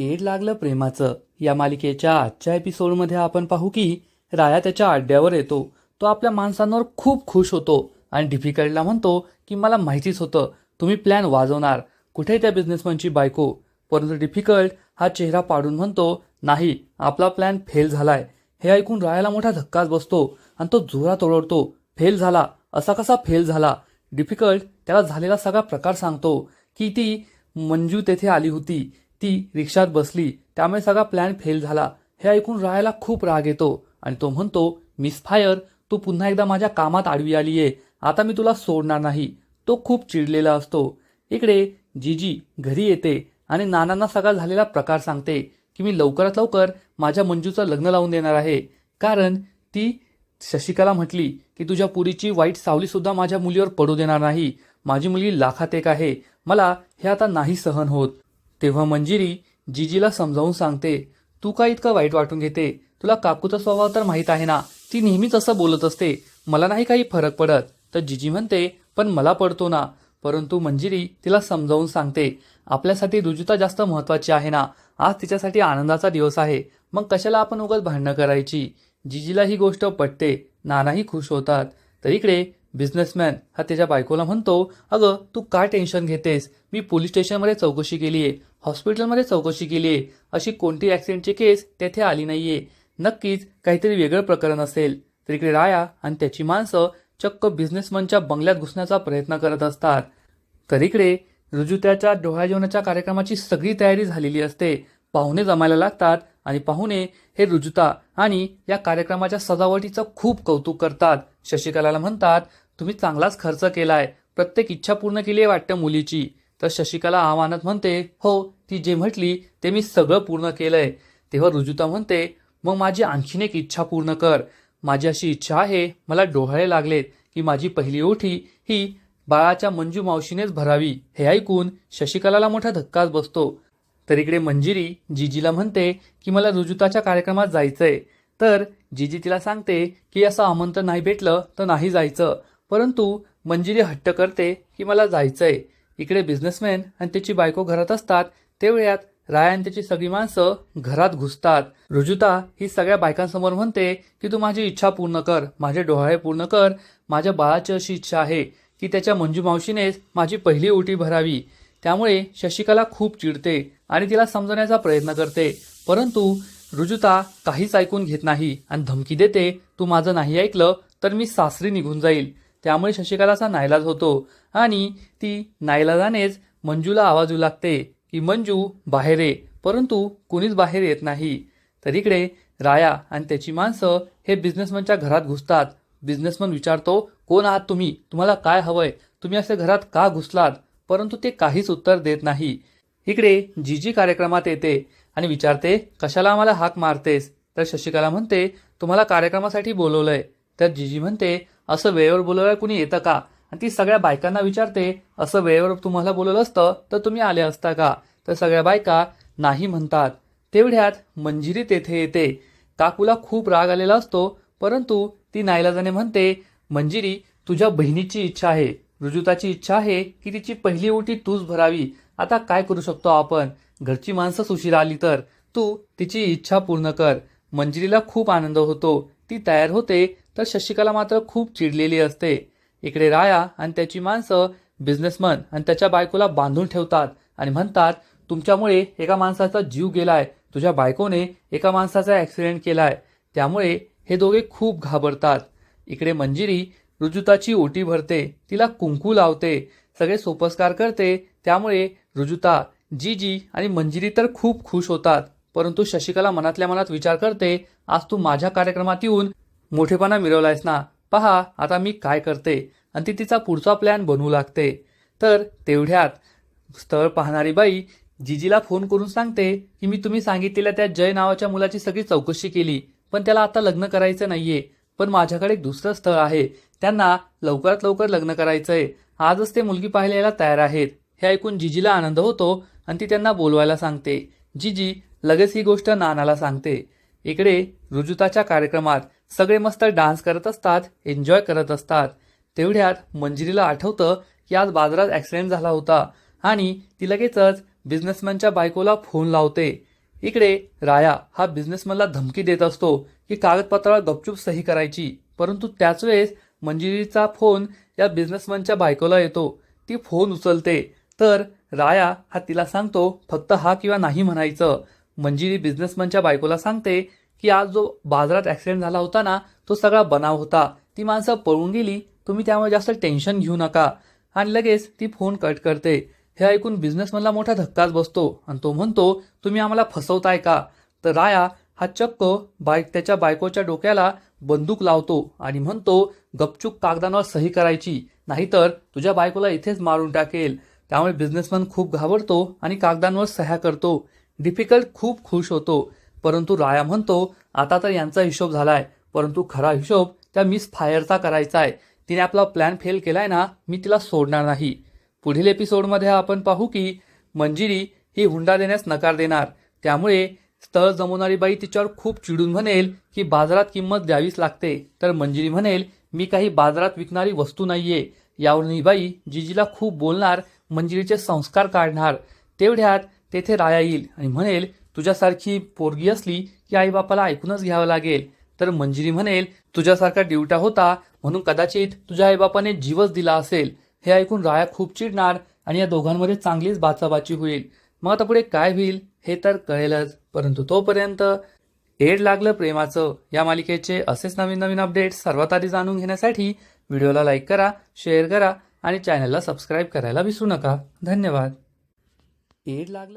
Add लागलं प्रेमाचं. या मालिकेच्या आजच्या एपिसोडमध्ये आपण पाहू की राया त्याच्या अड्ड्यावर येतो. तो आपल्या माणसांवर खूप खुश होतो आणि डिफिकल्टला म्हणतो की मला माहितीच होतं तुम्ही प्लॅन वाजवणार. कुठे त्या बिझनेसमॅनची बायको? परंतु डिफिकल्ट हा चेहरा पाडून म्हणतो नाही आपला प्लॅन फेल झालाय. हे ऐकून रायाला मोठा धक्काच बसतो आणि तो जोरात ओरडतो फेल झाला. असा कसा फेल झाला? डिफिकल्ट त्याला झालेला सगळा प्रकार सांगतो की ती मंजू तेथे आली होती. ती रिक्षात बसली त्यामुळे सगळा प्लॅन फेल झाला. हे ऐकून रायाला खूप राग येतो आणि तो म्हणतो मिस फायर तू पुन्हा एकदा माझ्या कामात आडवी आली आहे आता मी तुला सोडणार नाही. तो खूप चिडलेला असतो. इकडे जीजी घरी येते आणि नानांना सगळा झालेला प्रकार सांगते की मी लवकरात लवकर माझ्या मंजूचं लग्न लावून देणार आहे. कारण ती शशिकाला म्हटली की तुझ्या पुरीची वाईट सावली सुद्धा माझ्या मुलीवर पडू देणार नाही. माझी मुलगी लाखात एक आहे. मला हे आता नाही सहन होत. तेव्हा मंजिरी जीजीला समजावून सांगते तू का इतकं वाईट वाटून घेते? तुला काकूचा स्वभाव तर माहीत आहे ना? ती नेहमीच असं बोलत असते. मला नाही काही फरक पडत. तर जीजी म्हणते पण मला पडतो ना. परंतु मंजिरी तिला समजावून सांगते आपल्यासाठी रुजुता जास्त महत्वाची आहे ना? आज तिच्यासाठी आनंदाचा दिवस आहे. मग कशाला आपण उगाच भांडणं करायची? जीजीला ही गोष्ट पटते. नानाही खुश होतात. तर इकडे बिझनेसमॅन हा त्याच्या बायकोला म्हणतो अगं तू काय टेन्शन घेतेस? मी पोलीस स्टेशनमध्ये चौकशी केली आहे हॉस्पिटलमध्ये चौकशी केली आहे अशी कोणती ॲक्सिडेंटची केस तेथे आली नाहीये. नक्कीच काहीतरी वेगळं प्रकरण असेल. तर इकडे राया आणि त्याची माणसं चक्क बिझनेसमनच्या बंगल्यात घुसण्याचा प्रयत्न करत असतात. तर इकडे रुजुत्याच्या डोळ्या जेवणाच्या कार्यक्रमाची सगळी तयारी झालेली असते. पाहुणे जमायला लागतात आणि पाहुणे हे रुजुता आणि या कार्यक्रमाच्या सजावटीचं खूप कौतुक करतात. शशिकलाला म्हणतात तुम्ही चांगलाच खर्च केलाय. प्रत्येक इच्छा पूर्ण केली आहे वाटतं मुलीची. तर शशिकला आव्हानात म्हणते हो ती जे म्हटली ते मी सगळं पूर्ण केलंय. तेव्हा रुजुता म्हणते मग माझी आणखीन एक इच्छा पूर्ण कर. माझी अशी इच्छा आहे मला डोहाळे लागलेत की माझी पहिली ओठी ही बाळाच्या मंजू मावशीनेच भरावी. हे ऐकून शशिकलाला मोठा धक्काच बसतो. तर इकडे मंजिरी जीजीला म्हणते की मला रुजुताच्या कार्यक्रमात जायचंय. तर जीजी तिला सांगते की असं आमंत्रण नाही भेटलं तर नाही जायचं. परंतु मंजिरी हट्ट करते की मला जायचंय. इकडे बिझनेसमॅन आणि त्याची बायको घरात असतात. तेवढ्यात राया आणि त्याची सगळी माणसं घरात घुसतात. रुजुता ही सगळ्या बायकांसमोर म्हणते की तू माझी इच्छा पूर्ण कर. माझे डोहाळे पूर्ण कर. माझ्या बाळाची अशी इच्छा आहे की त्याच्या मंजू मावशीनेच माझी पहिली ओटी भरावी. त्यामुळे शशिकला खूप चिडते आणि तिला समजवण्याचा प्रयत्न करते. परंतु रुजुता काहीच ऐकून घेत नाही आणि धमकी देते तू माझं नाही ऐकलं तर मी सासरी निघून जाईल. त्यामुळे शशिकलाचा नाईलाज होतो आणि ती नाईलाजानेच मंजूला आवाज येऊ लागते की मंजू बाहेर ये. परंतु कुणीच बाहेर येत नाही. तर इकडे राया आणि त्याची माणसं हे बिझनेसमनच्या घरात घुसतात. बिझनेसमन विचारतो कोण आहात तुम्ही? तुम्हाला काय हवंय? तुम्ही असे घरात का घुसलात? परंतु ते काहीच उत्तर देत नाही. इकडे जीजी कार्यक्रमात येते आणि विचारते कशाला आम्हाला हाक मारतेस? तर शशिकला म्हणते तुम्हाला कार्यक्रमासाठी बोलवलंय. तर जीजी म्हणते असं वेळेवर बोलवलं कुणी येतं का? आणि ती सगळ्या बायकांना विचारते असं वेळेवर तुम्हाला बोलवलं असतं तर तुम्ही आले असता का? तर सगळ्या बायका नाही म्हणतात. तेवढ्यात मंजिरी तेथे येते. काकूला खूप राग आलेला असतो परंतु ती नाईलाजाने म्हणते मंजिरी तुझ्या बहिणीची इच्छा आहे. रुजुताची इच्छा आहे की तिची पहिली ओटी तूच भरावी. आता काय करू शकतो आपण? घरची माणसं उशिरा आली तर तू तिची इच्छा पूर्ण कर. मंजिरीला खूप आनंद होतो. ती तयार होते तर शशिकला मात्र खूप चिडलेली असते. इकडे राया आणि त्याची माणसं बिझनेसमन आणि त्याच्या बायकोला बांधून ठेवतात आणि म्हणतात तुमच्यामुळे एका माणसाचा जीव गेलाय. तुझ्या बायकोने एका माणसाचा ॲक्सिडेंट केलाय. त्यामुळे हे दोघे खूप घाबरतात. इकडे मंजिरी रुजुताची ओटी भरते तिला कुंकू लावते सगळे सोपस्कार करते त्यामुळे रुजुता जीजी आणि मंजिरी तर खूप खुश होतात परंतु शशिकला मनातल्या मनात विचार करते आज तू माझ्या कार्यक्रमात येऊन मोठेपणा मिळवलायस ना? पहा आता मी काय करते? आणि ती तिचा पुढचा प्लॅन बनवू लागते. तर तेवढ्यात स्थळ पाहणारी बाई जीजीला फोन करून सांगते की मी तुम्ही सांगितलेल्या त्या जय नावाच्या मुलाची सगळी चौकशी केली पण त्याला आता लग्न करायचं नाहीये. पण माझ्याकडे एक दुसरं स्थळ आहे. त्यांना लवकरात लवकर लग्न करायचं आहे आजच ते मुलगी पाहिलेला तयार आहेत. हे ऐकून जिजीला आनंद होतो आणि ती त्यांना बोलवायला सांगते. जिजी लगेच ही गोष्ट नानाला सांगते. इकडे रुजुताच्या कार्यक्रमात सगळे मस्त डान्स करत असतात एन्जॉय करत असतात. तेवढ्यात मंजिरीला आठवतं की आज बाजारात ॲक्सिडेंट झाला होता आणि ती लगेचच बिझनेसमॅनच्या बायकोला फोन लावते. इकडे राया हा बिझनेसमॅनला धमकी देत असतो की कागदपत्रावर गपचूप सही करायची परंतु त्याच वेळेस मंजिरीचा फोन या बिझनेसमॅनच्या बायकोला येतो. ती फोन उचलते. तर राया हा तिला सांगतो फक्त हा किंवा नाही म्हणायचं. मंजिरी बिझनेसमॅनच्या बायकोला सांगते की आज जो बाजारात ऍक्सिडेंट झाला होता ना तो सगळा बनाव होता. ती माणसं पळून गेली तुम्ही त्यामुळे जास्त टेन्शन घेऊ नका. आणि लगेच ती फोन कट करते. हे ऐकून बिझनेसमॅनला मोठा धक्काच बसतो. आणि तो म्हणतो तुम्ही आम्हाला फसवताय का? तर राया हा चक्क बाय त्याच्या बायकोच्या डोक्याला बंदूक लावतो आणि म्हणतो गपचूप कागदांवर सही करायची. नाहीतर तुझ्या बायकोला इथेच मारून टाकेल. त्यामुळे बिझनेसमॅन खूप घाबरतो आणि कागदांवर सह्या करतो. डिफिकल्ट खूप खुश होतो. परंतु राया म्हणतो आता तर यांचा हिशोब झालाय. परंतु खरा हिशोब त्या मिस फायरचा करायचा आहे तिने आपला प्लॅन फेल केलाय ना मी तिला सोडणार नाही. पुढील एपिसोडमध्ये आपण पाहू की मंजिरी ही हुंडा देण्यास नकार देणार. त्यामुळे स्थळ जमवणारी बाई तिच्यावर खूप चिडून म्हणेल की बाजारात किंमत द्यावीच लागते. तर मंजिरी म्हणेल मी काही बाजारात विकणारी वस्तू नाहीये. यावरून ही बाई जिजीला खूप बोलणार मंजिरीचे संस्कार काढणार. तेवढ्यात तेथे राया येईल आणि म्हणेल तुझ्यासारखी पोरगी असली की आईबापाला ऐकूनच घ्यावं लागेल तर मंजिरी म्हणेल तुझ्यासारखा ड्युटा होता म्हणून कदाचित तुझ्या आईबापाने जीवच दिला असेल. हे ऐकून राया खूप चिडणार आणि या दोघांमध्ये चांगलीच बाचाबाची होईल. मग आता पुढे काय होईल हे तर कळेलच. परंतु तोपर्यंत एड लागलं प्रेमाचं. या मालिकेचे असेच नवीन नवीन अपडेट्स सर्वात आधी जाणून घेण्यासाठी व्हिडिओला लाईक करा शेअर करा आणि चॅनलला सबस्क्राईब करायला विसरू नका. धन्यवाद. एड लागलं